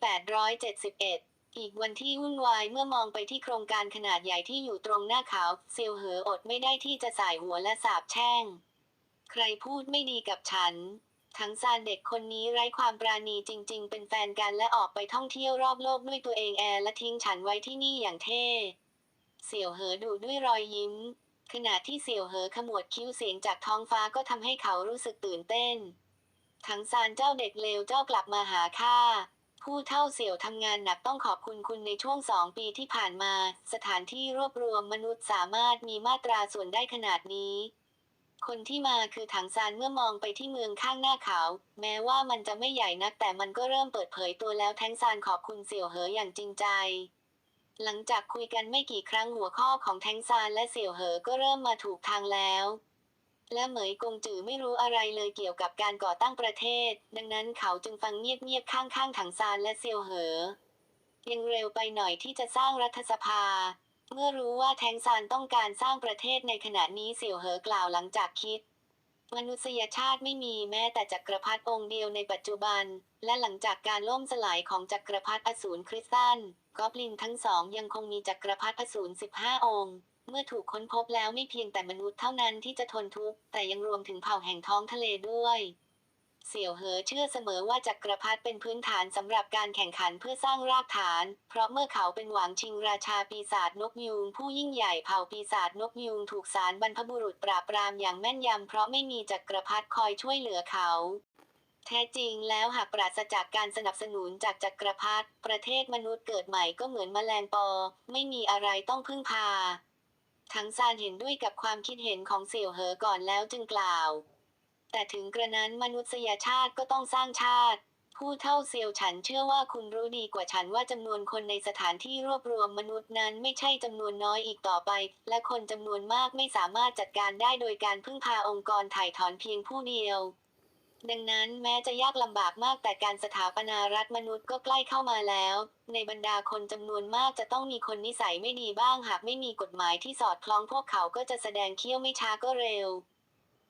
871อีกวันที่วุ่นวายเมื่อมองไปที่โครงการขนาดใหญ่ที่อยู่ตรงหน้าเขาเซียวเหออดไม่ได้ที่จะสายหัวและสาบแช่ง ใครพูดไม่ดีกับฉัน ทั้งซานเด็กคนนี้ไร้ความปราณีจริง ๆ เป็นแฟนกันและออกไปท่องเที่ยวรอบโลกด้วยตัวเองแอร์และทิ้งฉันไว้ที่นี่อย่างเท่ เสี่ยวเหอดูด้วยรอยยิ้ม ขณะที่เสี่ยวเหอขมวดคิ้วเสียงจากท้องฟ้าก็ทำให้เขารู้สึกตื่นเต้น ทั้งซานเจ้าเด็กเลวเจ้ากลับมาหาข้า ผู้เท่าเสี่ยวทำงานหนักต้องขอบคุณคุณในช่วงสองปีที่ผ่านมา สถานที่รวบรวมมนุษย์สามารถมีมาตราส่วนได้ขนาดนี้ คนที่มาคือถังซานเมื่อมองไปที่เมืองข้างหน้าเขา แม้ว่ามันจะไม่ใหญ่นักแต่มันก็เริ่มเปิดเผยตัวแล้วแทงซานขอบคุณเสี่ยวเหออย่างจริงใจ หลังจากคุยกันไม่กี่ครั้งหัวข้อของแทงซานและเสี่ยวเหอก็เริ่มมาถูกทางแล้ว และเหมยกงจือไม่รู้อะไรเลยเกี่ยวกับการก่อตั้งประเทศ ดังนั้นเขาจึงฟังเงียบๆข้างๆถังซานและเซียวเหอ ยังเร็วไปหน่อยที่จะสร้างรัฐสภา เมื่อรู้ว่าแทงซานต้องการสร้างประเทศในขณะนี้เสี่ยวเหอกล่าวหลังจากคิด มนุษยชาติไม่มีแม้แต่จักรพรรดิองค์เดียวในปัจจุบัน และหลังจากการล่มสลายของจักรพรรดิอสูรคริสตันกอบลินทั้งสองยังคงมีจักรพรรดิอสูร15 องค์ เมื่อถูกค้นพบแล้วไม่เพียงแต่มนุษย์เท่านั้นที่จะทนทุกข์ แต่ยังรวมถึงเผ่าแห่งท้องทะเลด้วย เสี่ยวเหอเชื่อเสมอว่าจักรพรรดิเป็นพื้นฐานสำหรับการแข่งขันเพื่อสร้างรากฐาน เพราะเมื่อเขาเป็นหวังชิงราชาปีศาจนกยูงผู้ยิ่งใหญ่เผ่าปีศาจนกยูงถูกสารบรรพบุรุษปราบปรามอย่างแม่นยำเพราะไม่มีจักรพรรดิคอยช่วยเหลือเขาแท้จริงแล้วหากปราศจากการสนับสนุนจากจักรพรรดิประเทศมนุษย์เกิดใหม่ก็เหมือนแมลงปอ ไม่มีอะไรต้องพึ่งพา ทั้งซานเห็นด้วยกับความคิดเห็นของเสี่ยวเหอก่อนแล้วจึงกล่าว แต่ถึงกระนั้นมนุษยชาติก็ต้องสร้างชาติ ผู้เท่าเซียวฉันเชื่อว่าคุณรู้ดีกว่าฉันว่าจำนวนคนในสถานที่รวบรวมมนุษย์นั้นไม่ใช่จำนวนน้อยอีกต่อไป และคนจำนวนมากไม่สามารถจัดการได้โดยการพึ่งพาองค์กรถ่ายถอนเพียงผู้เดียว ดังนั้นแม้จะยากลำบากมากแต่การสถาปนารัฐมนุษย์ก็ใกล้เข้ามาแล้ว ในบรรดาคนจำนวนมากจะต้องมีคนนิสัยไม่ดีบ้าง หากไม่มีกฎหมายที่สอดคล้องพวกเขาก็จะแสดงเขี้ยวไม่ช้าก็เร็ว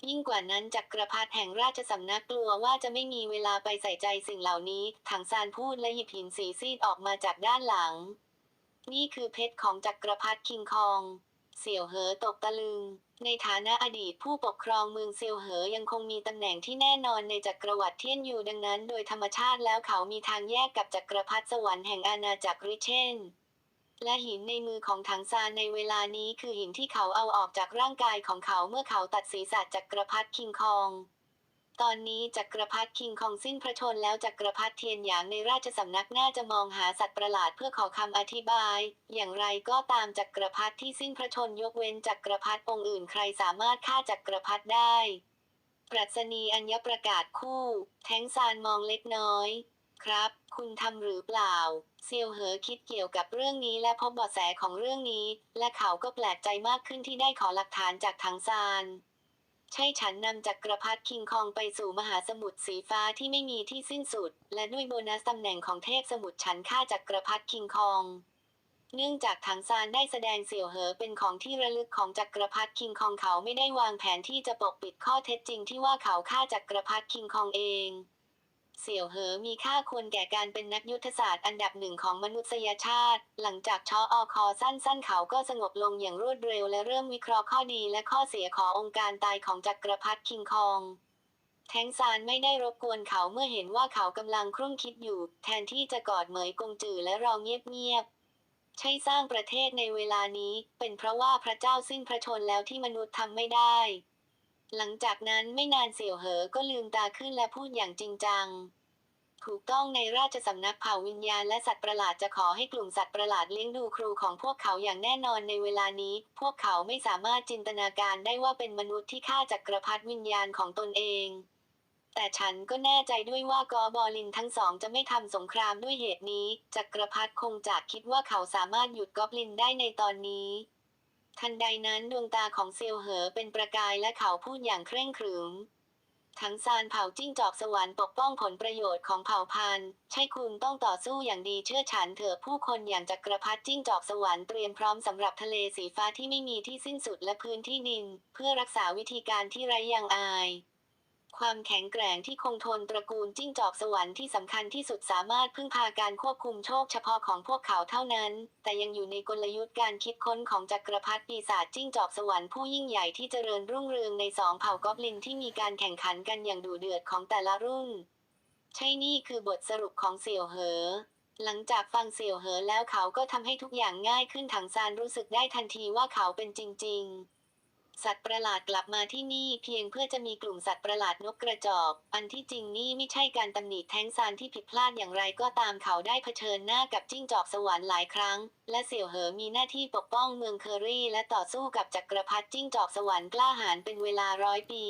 ยิ่งกว่านั้นจักรพรรดิแห่งราชสำนักกลัวว่าจะไม่มีเวลาไปใส่ใจสิ่งเหล่านี้ถังซานพูดและหยิบหินสีซีดออกมาจากด้านหลัง นี่คือเพชรของจักรพรรดิคิงคอง เสี่ยวเหอตกตะลึง ในฐานะอดีตผู้ปกครองเมืองเซียวเหอยังคงมีตำแหน่งที่แน่นอนในจักรวรรดิเทียนอยู่ดังนั้น โดยธรรมชาติแล้วเขามีทางแยกกับจักรพรรดิสวรรค์แห่งอาณาจักรริเชนและหินในมือของถังซานในเวลานี้คือหินที่เขาเอาออกจากร่างกายของเขาเมื่อเขาตัดศีรษะจักรพรรดิคิงคอง ตอนนี้จักรพรรดิคิงคองสิ้นพระชนแล้วจักรพรรดิเทียนหยางในราชสำนักน่าจะมองหาสัตว์ประหลาดเพื่อขอคำอธิบาย อย่างไรก็ตามจักรพรรดิที่สิ้นพระชนยกเว้นจักรพรรดิองค์อื่นใครสามารถฆ่าจักรพรรดิได้ ปรัชนีอัญญประกาศคู่ แทงซานมองเล็กน้อย ครับ คุณทำหรือเปล่า เซียวเหอคิดเกี่ยวกับเรื่องนี้และพบเบาะแสของเรื่องนี้ และเขาก็แปลกใจมากขึ้นที่ได้ขอหลักฐานจากทางซาน ใช่ฉันนำจักกรพรรดิคิงคองไปสู่มหาสมุทรสีฟ้าที่ไม่มีที่สิ้นสุด และด้วยโบนัสตำแหน่งของเทพสมุทรฉันฆ่าจักกรพรรดิคิงคอง เนื่องจากถังซานได้แสดงเสี่ยวเหอเป็นของที่ระลึกของจักกรพรรดิคิงคองเขาไม่ได้วางแผนที่จะปกปิดข้อเท็จจริงที่ว่าเขาฆ่าจักรพรรดิคิงคองเอง เสี่ยวเหอมีค่าควรแก่การเป็นนักยุทธศาสตร์อันดับหนึ่งของมนุษยชาติ หลังจากชออคอสั้นๆ เขาก็สงบลงอย่างรวดเร็วและเริ่มวิเคราะห์ข้อดีและข้อเสียขององค์การตายของจักรพรรดิคิงคอง แทงซานไม่ได้รบกวนเขาเมื่อเห็นว่าเขากำลังครุ่นคิดอยู่ แทนที่จะกอดเหมยกงจือและรองเงียบๆ ใช่สร้างประเทศในเวลานี้ เป็นเพราะว่าพระเจ้าสิ้นพระชนแล้วที่มนุษย์ทำไม่ได้ หลังจากนั้นไม่นานเสี่ยวเหอก็ลืมตาขึ้นและพูดอย่างจริงจัง ถูกต้องในราชสำนักเผ่าวิญญาณและสัตว์ประหลาดจะขอให้กลุ่มสัตว์ประหลาดเลี้ยงดูครูของพวกเขาอย่างแน่นอนในเวลานี้ พวกเขาไม่สามารถจินตนาการได้ว่าเป็นมนุษย์ที่ฆ่าจักรพรรดิวิญญาณของตนเองแต่ฉันก็แน่ใจด้วยว่ากอบอลินทั้งสองจะไม่ทำสงครามด้วยเหตุนี้ จักรพรรดิคงจะคิดว่าเขาสามารถหยุดกอบลินได้ในตอนนี้ ทันใดนั้นดวงตาของเซียวเหอเป็นประกายและเขาพูดอย่างเคร่งขรึมทั้งซานเผ่าจิ้งจอกสวรรค์ปกป้องผลประโยชน์ของเผ่าพันธุ์ ใช่คุณต้องต่อสู้อย่างดีเชื่อฉันเถอะผู้คนอย่างจักรพรรดิจิ้งจอกสวรรค์เตรียมพร้อมสำหรับทะเลสีฟ้าที่ไม่มีที่สิ้นสุดและพื้นที่ดิน เพื่อรักษาวิธีการที่ไร้ยางอาย ความแข็งแกร่งที่คงทนตระกูลจิ้งจอกสวรรค์ที่สำคัญที่สุดสามารถพึ่งพาการควบคุมโชคเฉพาะของพวกเขาเท่านั้น แต่ยังอยู่ในกลยุทธ์การคิดค้นของจักรพรรดิปีศาจจิ้งจอกสวรรค์ผู้ยิ่งใหญ่ที่เจริญรุ่งเรืองในสองเผ่ากอบลินที่มีการแข่งขันกันอย่างดุเดือดของแต่ละรุ่น ใช่นี่คือบทสรุปของเสี่ยวเหอหลังจากฟังเสี่ยวเหอแล้วเขาก็ทำให้ทุกอย่างง่ายขึ้นถังซานรู้สึกได้ทันทีว่าเขาเป็นจริง ๆ สัตว์ประหลาดกลับมาที่นี่เพียงเพื่อจะมีกลุ่มสัตว์ประหลาดนกกระจอก อันที่จริงนี่ไม่ใช่การตำหนิแท้งซานที่ผิดพลาดอย่างไรก็ตามเขาได้เผชิญหน้ากับจิ้งจอกสวรรค์หลายครั้ง และเสี่ยวเหอมีหน้าที่ปกป้องเมืองเคอรี่และต่อสู้กับจักรพรรดิจิ้งจอกสวรรค์กล้าหาญเป็นเวลาร้อยปี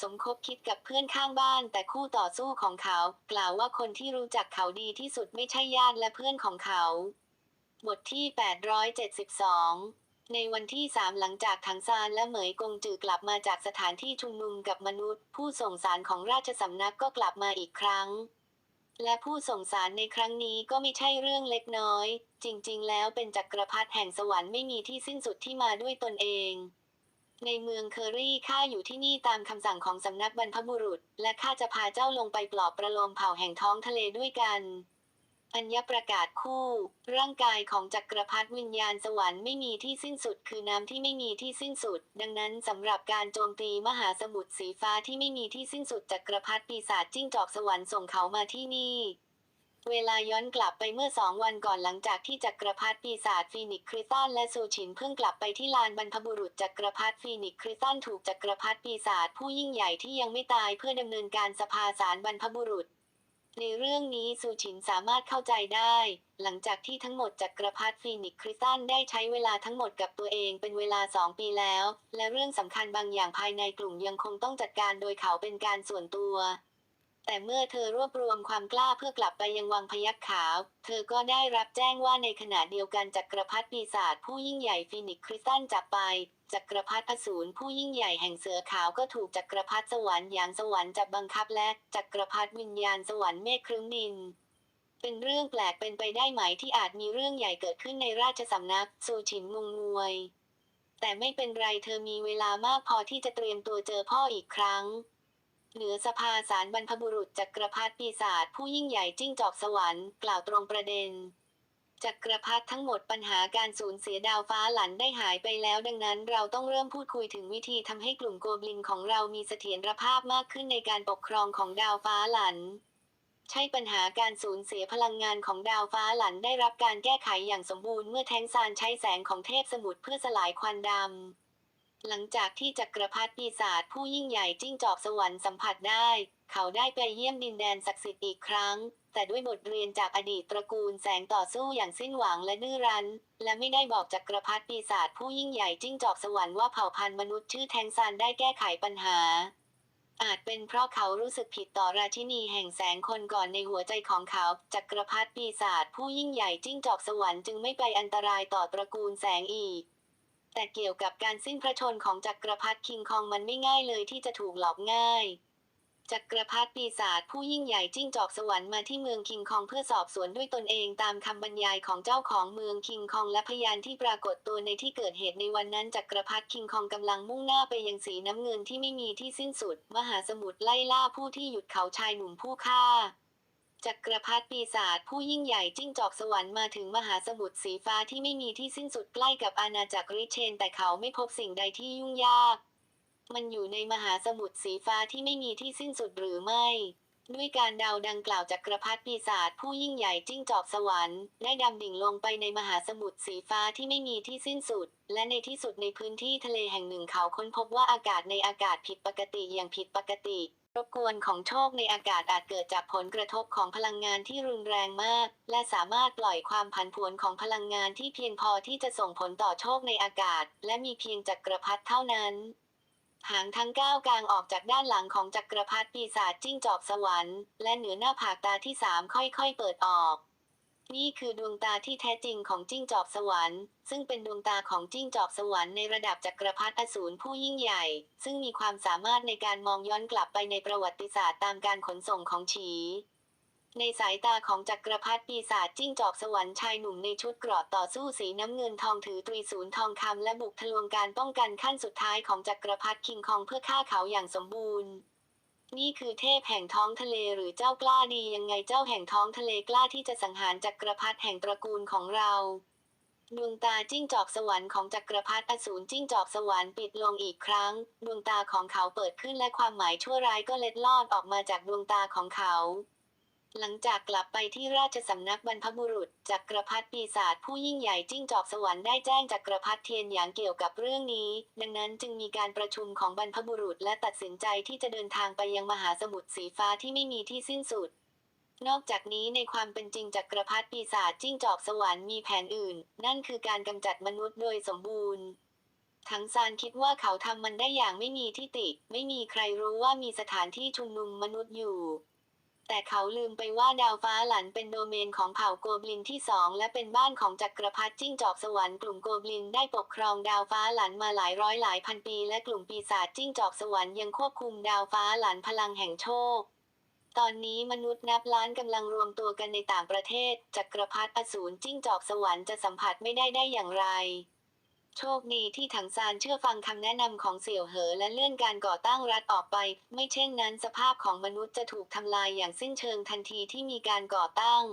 สมคบคิดกับเพื่อนข้างบ้านแต่คู่ต่อสู้ของเขา กล่าวว่าคนที่รู้จักเขาดีที่สุดไม่ใช่ญาติและเพื่อนของเขา บทที่ 872 ในวันที่สามหลังจากถังซานและเหมยกงจือกลับมาจากสถานที่ชุมนุมกับมนุษย์ ผู้ส่งสารของราชสำนักก็กลับมาอีกครั้ง และผู้ส่งสารในครั้งนี้ก็ไม่ใช่เรื่องเล็กน้อย จริงๆ แล้วเป็นจักรพรรดิแห่งสวรรค์ไม่มีที่สิ้นสุดที่มาด้วยตนเอง ในเมืองเคอรี่ข้าอยู่ที่นี่ตามคำสั่งของสำนักบรรพบุรุษ และข้าจะพาเจ้าลงไปปลอบประโลมเผ่าแห่งท้องทะเลด้วยกัน อัญญประกาศคู่ ร่างกายของจักรพรรดิวิญญาณสวรรค์ไม่มีที่สิ้นสุดคือน้ำที่ไม่มีที่สิ้นสุด ดังนั้นสำหรับการโจมตีมหาสมุทรสีฟ้าที่ไม่มีที่สิ้นสุดจักรพรรดิปีศาจจิ้งจอกสวรรค์ส่งเขามาที่นี่เวลาย้อนกลับไปเมื่อสองวันก่อนหลังจากที่จักรพรรดิปีศาจฟีนิกซ์คริสตันและซูชินเพิ่งกลับไปที่ลานบรรพบุรุษจักรพรรดิฟีนิกซ์คริสตันถูกจักรพรรดิปีศาจผู้ยิ่งใหญ่ที่ยังไม่ตายเพื่อดำเนินการสภาสารบรรพบุรุษ ในเรื่องนี้ซูชินสามารถเข้าใจได้ หลังจากที่ทั้งหมดจักรพรรดิฟีนิกคริสตันได้ใช้เวลาทั้งหมดกับตัวเองเป็นเวลาสองปีแล้ว และเรื่องสำคัญบางอย่างภายในกลุ่มยังคงต้องจัดการโดยเขาเป็นการส่วนตัว แต่เมื่อเธอรวบรวมความกล้าเพื่อกลับไปยังวังพยัคฆ์ขาว เธอก็ได้รับแจ้งว่าในขณะเดียวกันจักรพรรดิปีศาจผู้ยิ่งใหญ่ฟีนิกคริสตันจับไป จักรพรรดิอสูรผู้ยิ่งใหญ่แห่งเสือขาวก็ถูกจักรพรรดิสวรรค์อย่างสวรรค์จับบังคับและจักรพรรดิวิญญาณสวรรค์เมฆครึ้มดินเป็นเรื่องแปลกเป็นไปได้ไหมที่อาจมีเรื่องใหญ่เกิดขึ้นในราชสำนักซูชินงงงวย แต่ไม่เป็นไรเธอมีเวลามากพอที่จะเตรียมตัวเจอพ่ออีกครั้ง เหนือสภาสารบรรพบุรุษจักรพรรดิปีศาจผู้ยิ่งใหญ่จิ้งจอกสวรรค์กล่าวตรงประเด็นจักรพรรดิทั้งหมดปัญหาการสูญเสียดาวฟ้าหลันได้หายไปแล้วดังนั้นเราต้องเริ่มพูดคุยถึงวิธีทำให้กลุ่มโกบลินของเรามีเสถียรภาพมากขึ้นในการปกครองของดาวฟ้าหลัน ใช่ปัญหาการสูญเสียพลังงานของดาวฟ้าหลันได้รับการแก้ไขอย่างสมบูรณ์เมื่อแทงซานใช้แสงของเทพสมุทรเพื่อสลายควันดำ หลังจากที่จักรพรรดิปีศาจผู้ยิ่งใหญ่จิ้งจอกสวรรค์สัมผัสได้ เขาได้ไปเยี่ยมดินแดนศักดิ์สิทธิ์อีกครั้ง แต่ด้วยบทเรียนจากอดีตตระกูลแสงต่อสู้อย่างสิ้นหวังและดื้อรั้น และไม่ได้บอกจักรพรรดิปีศาจผู้ยิ่งใหญ่จิ้งจอกสวรรค์ว่าเผ่าพันธุ์มนุษย์ชื่อแทงซานได้แก้ไขปัญหา อาจเป็นเพราะเขารู้สึกผิดต่อราชินีแห่งแสงคนก่อนในหัวใจของเขา จักรพรรดิปีศาจผู้ยิ่งใหญ่จิ้งจอกสวรรค์จึงไม่ไปอันตรายต่อตระกูลแสงอีก แต่เกี่ยวกับการสิ้นพระชนของจักรพรรดิคิงคองมันไม่ง่ายเลยที่จะถูกหลอกง่าย จักรพรรดิปีศาจผู้ยิ่งใหญ่จิ้งจอกสวรรค์มาที่เมืองคิงคองเพื่อสอบสวนด้วยตนเองตามคำบรรยายของเจ้าของเมืองคิงคองและพยานที่ปรากฏตัวในที่เกิดเหตุในวันนั้นจักรพรรดิคิงคองกำลังมุ่งหน้าไปยังสีน้ำเงินที่ไม่มีที่สิ้นสุด มหาสมุทรไล่ล่าผู้ที่หยุดเขาชายหนุ่มผู้ฆ่า จักรพรรดิปีศาจผู้ยิ่งใหญ่จิ้งจอกสวรรค์มาถึงมหาสมุทรสีฟ้าที่ไม่มีที่สิ้นสุดใกล้กับอาณาจักรริเชน แต่เขาไม่พบสิ่งใดที่ยุ่งยาก มันอยู่ในมหาสมุทรสีฟ้าที่ไม่มีที่สิ้นสุดหรือไม่ ด้วยการเดาดังกล่าวจักรพรรดิปีศาจผู้ยิ่งใหญ่จิ้งจอกสวรรค์ได้ดำดิ่งลงไปในมหาสมุทรสีฟ้าที่ไม่มีที่สิ้นสุด และในที่สุดในพื้นที่ทะเลแห่งหนึ่งเขาค้นพบว่าอากาศในอากาศผิดปกติอย่างผิดปกติ รบกวนของโชคในอากาศอาจเกิดจากผลกระทบของพลังงานที่รุนแรงมาก และสามารถปล่อยความผันผวนของพลังงานที่เพียงพอที่จะส่งผลต่อโชคในอากาศ และมีเพียงจักรพรรดิเท่านั้น หางทั้งเก้ากลางออกจากด้านหลังของจักรพรรดิปีศาจจิ้งจอกสวรรค์ และเหนือหน้าผากตาที่สามค่อยๆ เปิดออก นี่คือดวงตาที่แท้จริงของจิ้งจอกสวรรค์ ซึ่งเป็นดวงตาของจิ้งจอกสวรรค์ในระดับจักรพรรดิอสูรผู้ยิ่งใหญ่ ซึ่งมีความสามารถในการมองย้อนกลับไปในประวัติศาสตร์ตามการขนส่งของฉีในสายตาของจักรพรรดิปีศาจจิ้งจอกสวรรค์ชายหนุ่มในชุดเกราะต่อสู้สีน้ำเงินทองถือตรีศูนย์ทองคำและบุกทะลวงการป้องกันขั้นสุดท้ายของจักรพรรดิคิงคองเพื่อฆ่าเขาอย่างสมบูรณ์ นี่คือเทพแห่งท้องทะเลหรือเจ้ากล้าดียังไงเจ้าแห่งท้องทะเลกล้าที่จะสังหารจักรพรรดิแห่งตระกูลของเราดวงตาจิ้งจอกสวรรค์ของจักรพรรดิอสูรจิ้งจอกสวรรค์ปิดลงอีกครั้ง ดวงตาของเขาเปิดขึ้นและความหมายชั่วร้ายก็เล็ดลอดออกมาจากดวงตาของเขา หลังจากกลับไปที่ราชสำนักบรรพบุรุษจักรพรรดิปีศาจผู้ยิ่งใหญ่จิ้งจอกสวรรค์ได้แจ้งจักรพรรดิเทียนหยางเกี่ยวกับเรื่องนี้ ดังนั้นจึงมีการประชุมของบรรพบุรุษและตัดสินใจที่จะเดินทางไปยังมหาสมุทรสีฟ้าที่ไม่มีที่สิ้นสุด นอกจากนี้ในความเป็นจริงจักรพรรดิปีศาจจิ้งจอกสวรรค์มีแผนอื่น นั่นคือการกำจัดมนุษย์โดยสมบูรณ์ทั้งซานคิดว่าเขาทำมันได้อย่างไม่มีที่ติ ไม่มีใครรู้ว่ามีสถานที่ชุมนุมมนุษย์อยู่ แต่เขาลืมไปว่าดาวฟ้าหลันเป็นโดเมนของเผ่าโกบลินที่สองและเป็นบ้านของจักรพรรดิจิ้งจอกสวรรค์กลุ่มโกบลินได้ปกครองดาวฟ้าหลันมาหลายร้อยหลายพันปี และกลุ่มปีศาจจิ้งจอกสวรรค์ยังควบคุมดาวฟ้าหลันพลังแห่งโชคตอนนี้มนุษย์นับล้านกำลังรวมตัวกันในต่างประเทศ จักรพรรดิอสูรจิ้งจอกสวรรค์จะสัมผัสไม่ได้ได้อย่างไร โชคดีที่ถังซานเชื่อฟังคำแนะนำของเสี่ยวเหอและเลื่อนการก่อตั้งรัฐออกไป ไม่เช่นนั้นสภาพของมนุษย์จะถูกทำลายอย่างสิ้นเชิงทันทีที่มีการก่อตั้ง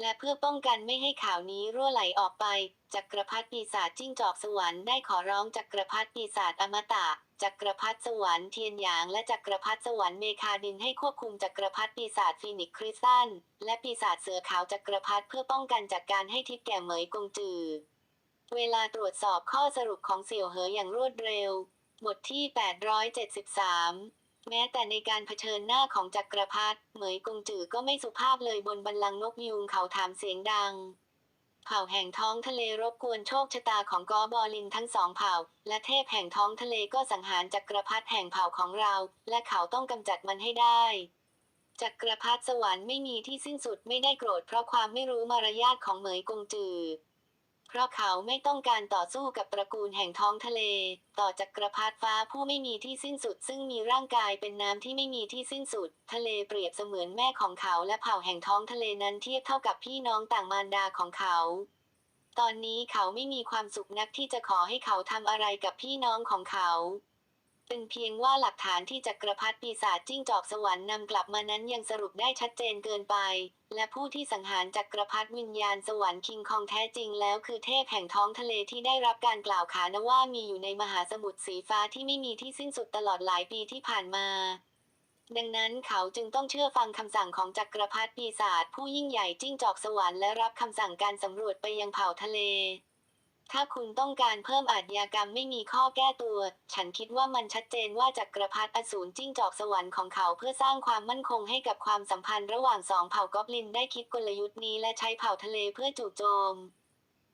และเพื่อป้องกันไม่ให้ข่าวนี้รั่วไหลออกไปจักรพรรดิปีศาจจิ้งจอกสวรรค์ได้ขอร้องจักรพรรดิปีศาจอมตะจักรพรรดิสวรรค์เทียนหยางและจักรพรรดิสวรรค์เมคาดินให้ควบคุมจักรพรรดิปีศาจฟีนิกซ์คริสตันและปีศาจเสือขาวจักรพรรดิเพื่อป้องกันจากการให้ทิพย์แก่เหมยกงจือ เวลาตรวจสอบข้อสรุปของเสี่ยวเหออย่างรวดเร็ว บทที่ 873 แม้แต่ในการเผชิญหน้าของจักรพรรดิเหมยกงจือก็ไม่สุภาพเลยบนบัลลังนกยูงเขาถามเสียงดัง เผ่าแห่งท้องทะเลรบกวนโชคชะตาของกอบอลินทั้งสองเผ่า และเทพแห่งท้องทะเลก็สังหารจักรพรรดิแห่งเผ่าของเรา และเขาต้องกำจัดมันให้ได้จักรพรรดิสวรรค์ไม่มีที่สิ้นสุดไม่ได้โกรธเพราะความไม่รู้มารยาทของเหมยกงจือ เพราะเขาไม่ต้องการต่อสู้กับตระกูลแห่งท้องทะเล ต่อจากกระพรรดิฟ้าผู้ไม่มีที่สิ้นสุด ซึ่งมีร่างกายเป็นน้ำที่ไม่มีที่สิ้นสุด ทะเลเปรียบเสมือนแม่ของเขาและเผ่าแห่งท้องทะเลนั้นเทียบเท่ากับพี่น้องต่างมารดาของเขา ตอนนี้เขาไม่มีความสุขนักที่จะขอให้เขาทำอะไรกับพี่น้องของเขา เป็นเพียงว่าหลักฐานที่จักรพรรดิปีศาจจิ้งจอกสวรรค์นำกลับมานั้นยังสรุปได้ชัดเจนเกินไป และผู้ที่สังหารจักรพรรดิวิญญาณสวรรค์คิงคองแท้จริงแล้วคือเทพแห่งท้องทะเลที่ได้รับการกล่าวขานว่ามีอยู่ในมหาสมุทรสีฟ้าที่ไม่มีที่สิ้นสุดตลอดหลายปีที่ผ่านมา ดังนั้นเขาจึงต้องเชื่อฟังคำสั่งของจักรพรรดิปีศาจผู้ยิ่งใหญ่จิ้งจอกสวรรค์และรับคำสั่งการสำรวจไปยังเผ่าทะเล ถ้าคุณต้องการเพิ่มอาชญากรรมไม่มีข้อแก้ตัว ฉันคิดว่ามันชัดเจนว่าจักรพรรดิอสูรจิ้งจอกสวรรค์ของเขาเพื่อสร้างความมั่นคงให้กับความสัมพันธ์ระหว่างสองเผ่ากอบลินได้คิดกลยุทธ์นี้และใช้เผ่าทะเลเพื่อจู่โจม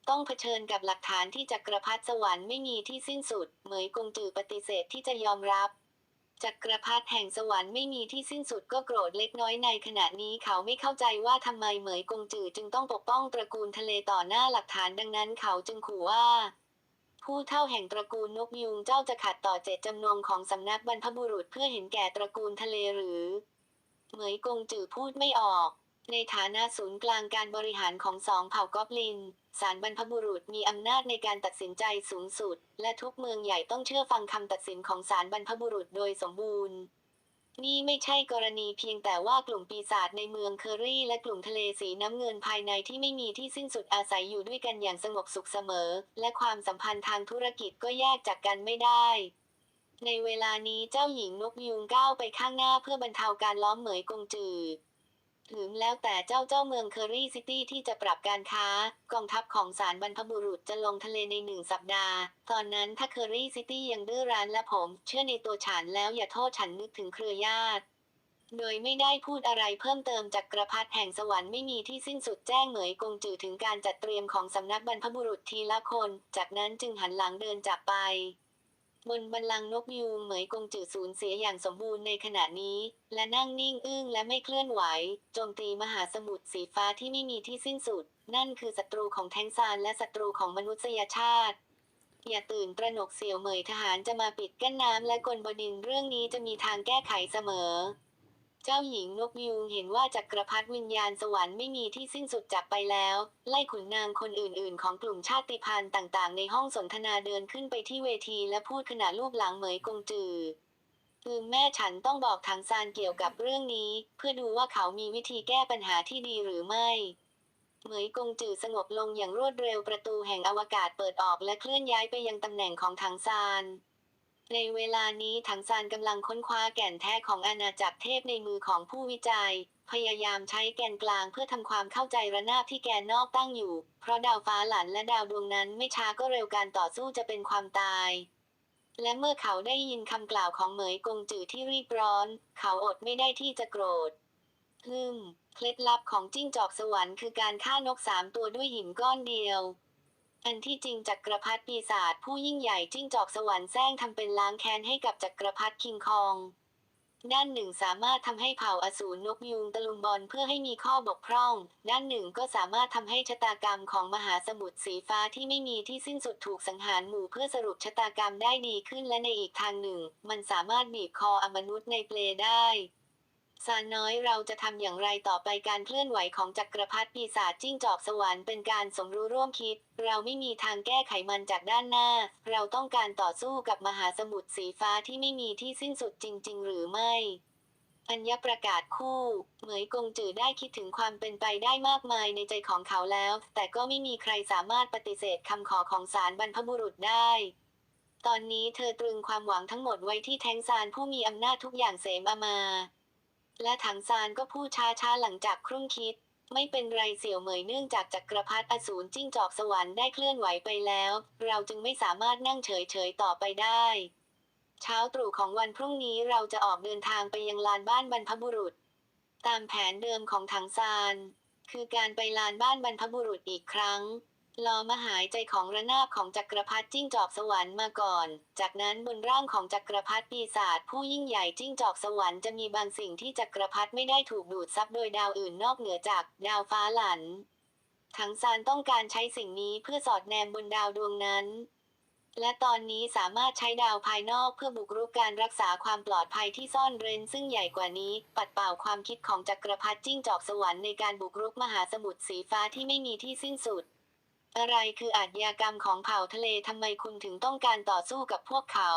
ต้องเผชิญกับหลักฐานที่จักรพรรดิสวรรค์ไม่มีที่สิ้นสุด เหมยกงจือปฏิเสธที่จะยอมรับ จักรพรรดิแห่งสวรรค์ไม่มีที่สิ้นสุดก็โกรธเล็กน้อยในขณะนี้เขาไม่เข้าใจว่าทำไมเหมยกงจือจึงต้องปกป้องตระกูลทะเลต่อหน้าหลักฐานดังนั้นเขาจึงขู่ว่า ผู้เท่าแห่งตระกูลนกยูงเจ้าจะขัดต่อเจตจำนงของสำนักบรรพบุรุษเพื่อเห็นแก่ตระกูลทะเลหรือ เหมยกงจือพูดไม่ออก ในฐานะศูนย์กลางการบริหารของสองเผ่ากอบลินศาลบรรพบุรุษมีอำนาจในการตัดสินใจสูงสุด และทุกเมืองใหญ่ต้องเชื่อฟังคำตัดสินของศาลบรรพบุรุษโดยสมบูรณ์ นี่ไม่ใช่กรณีเพียงแต่ว่ากลุ่มปีศาจในเมืองเคอรี่ และกลุ่มทะเลสีน้ำเงินภายในที่ไม่มีที่สิ้นสุดอาศัยอยู่ด้วยกันอย่างสงบสุขเสมอ และความสัมพันธ์ทางธุรกิจก็แยกจากกันไม่ได้ในเวลานี้เจ้าหญิงนกยูงก้าวไปข้างหน้าเพื่อบรรเทาการล้อมเหมยกงจือ ถึงแล้วแต่เจ้าเจ้าเมืองเคอรี่ซิตี้ที่จะปรับการค้า กองทัพของศาลบรรพบุรุษจะลงทะเลในหนึ่งสัปดาห์ ตอนนั้นถ้าเคอรี่ซิตี้ยังดื้อรั้นและผม เชื่อในตัวฉันแล้วอย่าโทษฉันนึกถึงเครือญาติโดยไม่ได้พูดอะไรเพิ่มเติมจากกระพัดแห่งสวรรค์ไม่มีที่สิ้นสุดแจ้งเหมยกงจือถึงการจัดเตรียมของสำนักบรรพบุรุษทีละคน จากนั้นจึงหันหลังเดินจากไป บนบัลลังก์นกยูงเหมยกงจือสูญเสียอย่างสมบูรณ์ในขณะนี้ และนั่งนิ่งอึ้งและไม่เคลื่อนไหว โจมตีมหาสมุทรสีฟ้าที่ไม่มีที่สิ้นสุด นั่นคือศัตรูของแทงซานและศัตรูของมนุษยชาติ อย่าตื่นตระหนกเสี่ยวเหมยทหารจะมาปิดกั้นน้ำและกลบดินเรื่องนี้จะมีทางแก้ไขเสมอ เจ้าหญิงนกยูงเห็นว่าจักรพรรดิวิญญาณสวรรค์ไม่มีที่สิ้นสุดจากไปแล้ว ไล่ขุนนางคนอื่นๆ ของกลุ่มชาติพันธุ์ต่างๆ ในห้องสนทนาเดินขึ้นไปที่เวทีและพูดขณะลูบหลังเหมยกงจืออืมแม่ฉันต้องบอกถังซานเกี่ยวกับเรื่องนี้ เพื่อดูว่าเขามีวิธีแก้ปัญหาที่ดีหรือไม่เหมยกงจือสงบลงอย่างรวดเร็วประตูแห่งอวกาศเปิดออกและเคลื่อนย้ายไปยังตำแหน่งของถังซาน ในเวลานี้ถังซานกำลังค้นคว้าแก่นแท้ของอาณาจักรเทพในมือของผู้วิจัย พยายามใช้แกนกลางเพื่อทำความเข้าใจระนาบที่แกนนอกตั้งอยู่ เพราะดาวฟ้าหลันและดาวดวงนั้นไม่ช้าก็เร็วการต่อสู้จะเป็นความตาย และเมื่อเขาได้ยินคำกล่าวของเหมยกงจือที่รีบร้อน เขาอดไม่ได้ที่จะโกรธฮึมเคล็ดลับของจิ้งจอกสวรรค์คือการฆ่านกสามตัวด้วยหินก้อนเดียว อันที่จริงจักรพรรดิปีศาจผู้ยิ่งใหญ่จิ้งจอกสวรรค์แซงทำเป็นล้างแค้นให้กับจักรพรรดิคิงคอง ด้านหนึ่งสามารถทำให้เผ่าอสูรนกยูงตะลุมบอลเพื่อให้มีข้อบกพร่อง ด้านหนึ่งก็สามารถทำให้ชะตากรรมของมหาสมุทรสีฟ้าที่ไม่มีที่สิ้นสุดถูกสังหารหมู่เพื่อสรุปชะตากรรมได้ดีขึ้นและในอีกทางหนึ่ง มันสามารถบีบคออมนุษย์ในเปลได้ ซานน้อยเราจะทำอย่างไรต่อไปการเคลื่อนไหวของจักรพรรดิปีศาจจิ้งจอกสวรรค์เป็นการสมรู้ร่วมคิด เราไม่มีทางแก้ไขมันจากด้านหน้า เราต้องการต่อสู้กับมหาสมุทรสีฟ้าที่ไม่มีที่สิ้นสุดจริง ๆ หรือไม่อัญญประกาศคู่ เหมยกงจือได้คิดถึงความเป็นไปได้มากมายในใจของเขาแล้ว แต่ก็ไม่มีใครสามารถปฏิเสธคำขอของสารบรรพบุรุษได้ ตอนนี้เธอตรึงความหวังทั้งหมดไว้ที่แทงซานผู้มีอำนาจทุกอย่างเสมามา และถังซานก็พูดช้าๆหลังจากครุ่งคิด ไม่เป็นไรเสี่ยวเหมยเนื่องจากจักรพรรดิอสูรจิ้งจอกสวรรค์ได้เคลื่อนไหวไปแล้ว เราจึงไม่สามารถนั่งเฉยๆต่อไปได้ เช้าตรู่ของวันพรุ่งนี้เราจะออกเดินทางไปยังลานบ้านบรรพบุรุษ ตามแผนเดิมของถังซาน คือการไปลานบ้านบรรพบุรุษอีกครั้ง รอมหายใจของระนาบของจักรพรรดิจิ้งจอกสวรรค์มาก่อน จากนั้นบนร่างของจักรพรรดิปีศาจผู้ยิ่งใหญ่จิ้งจอกสวรรค์จะมีบางสิ่งที่จักรพรรดิไม่ได้ถูกดูดซับโดยดาวอื่นนอกเหนือจากดาวฟ้าหลันถังซานต้องการใช้สิ่งนี้เพื่อสอดแนมบนดาวดวงนั้น และตอนนี้สามารถใช้ดาวภายนอกเพื่อบุกรุกการรักษาความปลอดภัยที่ซ่อนเร้นซึ่งใหญ่กว่านี้ ปัดเป่าความคิดของจักรพรรดิจิ้งจอกสวรรค์ในการบุกรุกมหาสมุทรสีฟ้าที่ไม่มีที่สิ้นสุด อะไรคืออาชญากรรมของเผ่าทะเลทำไมคุณถึงต้องการต่อสู้กับพวกเขา